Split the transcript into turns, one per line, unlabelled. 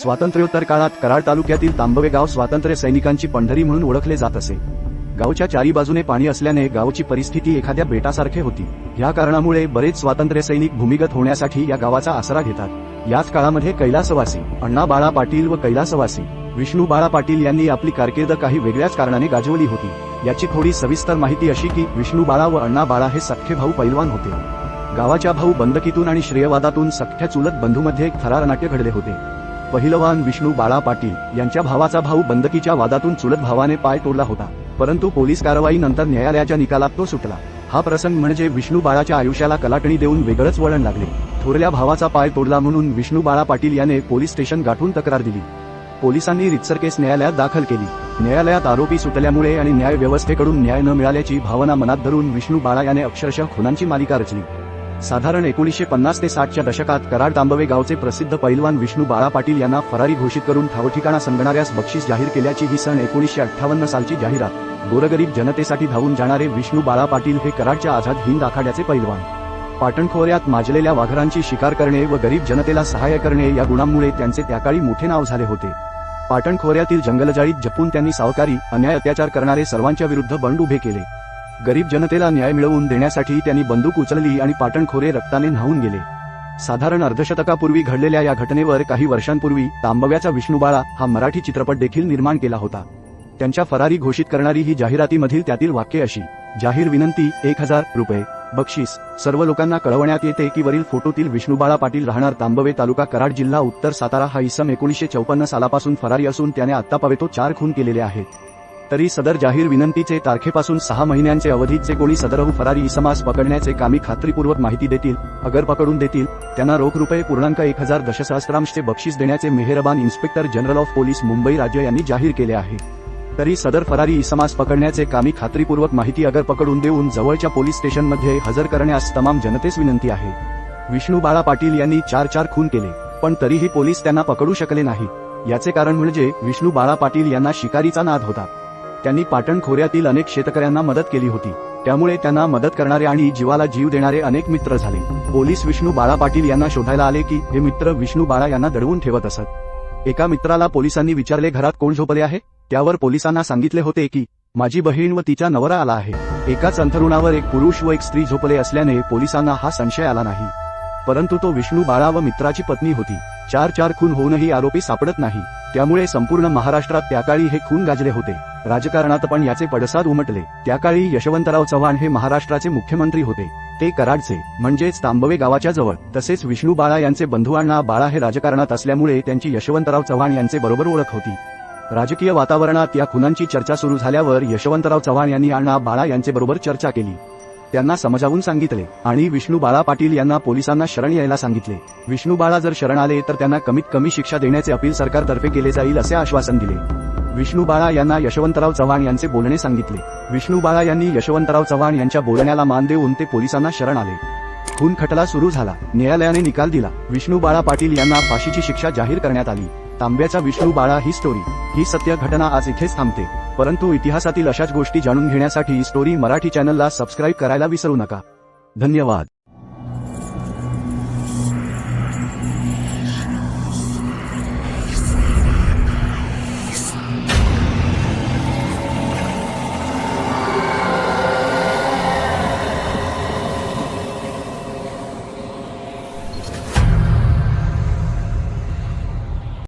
स्वातंत्र्योत्तर काळात कराड तालुक्यातील तांबवे गाव स्वातंत्र्य सैनिकांची पंढरी म्हणून ओळखले जात असे. गावच्या चारी बाजूने पाणी असल्याने गावची परिस्थिती एखाद्या बेटासारखे होती. या कारणामुळे बरेच स्वातंत्र्य सैनिक भूमिगत होण्यासाठी या गावाचा आसरा घेतात. याच काळामध्ये कैलासवासी अण्णा बाळा पाटील व कैलासवासी विष्णू बाळा पाटील यांनी आपली कारकीर्द काही वेगळ्याच कारणाने गाजवली होती. याची थोडी सविस्तर माहिती अशी की विष्णू बाळा व अण्णा बाळा हे सख्खे भाऊ पैलवान होते. गावाच्या भाऊ बंदकीतून आणि श्रेयवादातून सख्ख्या चुलत बंधूमध्ये एक थरार नाट्य घडले होते. पहिलवान विष्णू बाळा पाटील यांच्या भावाचा भाऊ बंदकीच्या वादातून चुलत भावाने पाय तोडला होता. परंतु पोलीस कारवाईनंतर न्यायालयाच्या निकालात तो सुटला. हा प्रसंग म्हणजे विष्णू बाळाच्या आयुष्याला कलाटणी देऊन वेगळंच वळण लागले. थोरल्या भावाचा पाय तोडला म्हणून विष्णू बाळा पाटील याने पोलीस स्टेशन गाठून तक्रार दिली. पोलिसांनी रितसर केस न्यायालयात दाखल केली. न्यायालयात आरोपी सुटल्यामुळे आणि न्याय व्यवस्थेकडून न्याय न मिळाल्याची भावना मनात धरून विष्णू बाळा याने अक्षरशः खुनांची मालिका रचली. साधारण एकोणीसशे पन्नास ते साठच्या दशकात कराड तांबवे गावचे प्रसिद्ध पैलवान विष्णू बाळा पाटील यांना फरारी घोषित करून ठावठिकाणा संगणाऱ्यास बक्षीस जाहीर केल्याची ही सण एकोणीसशे अठ्ठावन्न सालची जाहिरात. गोरगरीब जनतेसाठी धावून जाणारे विष्णू बाळा पाटील हे कराडच्या आझाद हिंद आखाड्याचे पैलवान. पाटणखोऱ्यात माजलेल्या वाघरांची शिकार करणे व गरीब जनतेला सहाय्य करणे या गुणांमुळे त्यांचे त्याकाळी मोठे नाव झाले होते. पाटण खोऱ्यातील जंगलजाळीत जपून त्यांनी सावकारी अन्याय अत्याचार करणारे सर्वांच्या विरुद्ध बंड उभे केले. गरीब जनतेला न्याय मिळवून देण्यासाठी त्यांनी बंदूक उचलली आणि पाटणखोरे रक्ताने न्हावून गेले. साधारण अर्धशतकापूर्वी घडलेल्या या घटनेवर काही वर्षांपूर्वी तांबव्याचा विष्णुबाळा हा मराठी चित्रपट देखील निर्माण केला होता. त्यांच्या फरारी घोषित करणारी ही जाहिरातीमधील त्यातील वाक्य अशी जाहीर विनंती एक हजार रुपये. बक्षीस. सर्व लोकांना कळवण्यात येते की वरील फोटोतील विष्णुबाळा पाटील राहणार तांबवे तालुका कराड जिल्हा उत्तर सातारा हा इसम एकोणीसशे चौपन्न सालापासून फरारी असून त्याने आत्तापावेतो चार खून केलेले आहेत. तरी सदर जाहीर विनंतीचे तारखेपासून सहा महिन्यांचे अवधीचे कोणी सदरहू फरारी इसमास पकडण्याचे कामी खात्रीपूर्वक माहिती देतील अगर पकडून देतील त्यांना रोख रुपये पूर्णांक एक हजार दशसहस्त्रांशचे बक्षीस देण्याचे मेहरबान inspector general of police Mumbai राज्य यांनी जाहीर केले आहे. तरी सदर फरारी इसमास पकडण्याचे कामी खात्रीपूर्वक माहिती अगर पकडून देऊन जवळच्या पोलीस स्टेशनमध्ये हजर करण्यास तमाम जनतेस विनंती आहे. विष्णू बाळा पाटील यांनी चार चार खून केले पण तरीही पोलीस त्यांना पकडू शकले नाही. याचे कारण म्हणजे विष्णू बाळा पाटील यांना शिकारीचा नाद होता. त्यांनी पाटण खोऱ्यातील अनेक शेतकऱ्यांना मदत केली होती. त्यामुळे त्यांना मदत करणारे आणि जीवाला जीव देणारे अनेक मित्र झाले. पोलीस विष्णू बाळा पाटील यांना शोधायला आले की हे मित्र विष्णू बाळा यांना दडवून ठेवत असत. एका मित्राला पोलिसांनी विचारले घरात कोण झोपले आहे? त्यावर पोलिसांना सांगितले होते की माझी बहीण व तिचा नवरा आला आहे. एकाच अंथरुणावर एक पुरुष व एक स्त्री झोपले असल्याने पोलिसांना हा संशय आला नाही. परंतु तो विष्णू बाळा व मित्राची पत्नी होती. चार चार खून होऊनही आरोपी सापडत नाही. त्यामुळे संपूर्ण महाराष्ट्रात त्याकाळी हे खून गाजले होते. राजकारणात पण याचे पडसाद उमटले. त्याकाळी यशवंतराव चव्हाण हे महाराष्ट्राचे मुख्यमंत्री होते. ते कराडचे म्हणजेच तांबवे गावाच्या जवळ. तसेच विष्णू बाळा यांचे बंधू बाळा हे राजकारणात असल्यामुळे त्यांची यशवंतराव चव्हाण यांचे बरोबर ओळख होती. राजकीय वातावरणात या खुनांची चर्चा सुरू झाल्यावर यशवंतराव चव्हाण यांनी अण्णा बाळा यांचे बरोबर चर्चा केली. त्यांना समजावून सांगितले आणि विष्णू बाळा पाटील यांना पोलिसांना शरण यायला सांगितले. विष्णू बाळा जर शरण आले तर त्यांना कमीत कमी शिक्षा देण्याचे अपील सरकारतर्फे केले जाईल असे आश्वासन दिले. विष्णू बाळा यांना यशवंतराव चव्हाण यांचे बोलणे सांगितले. विष्णू बाळा यांनी यशवंतराव चव्हाण यांच्या बोलण्याला मान देऊन ते पोलिसांना शरण आले. खून खटला सुरू झाला. न्यायालयाने निकाल दिला. विष्णू बाळा पाटील यांना फाशीची शिक्षा जाहीर करण्यात आली. तांब्याचा विष्णू बाळा ही स्टोरी ही सत्य घटना आज इथेच थांबते. परंतु इतिहासातील अशाच गोष्टी जाणून घेण्यासाठी स्टोरी मराठी चॅनलला सबस्क्राईब करायला विसरू नका. धन्यवाद.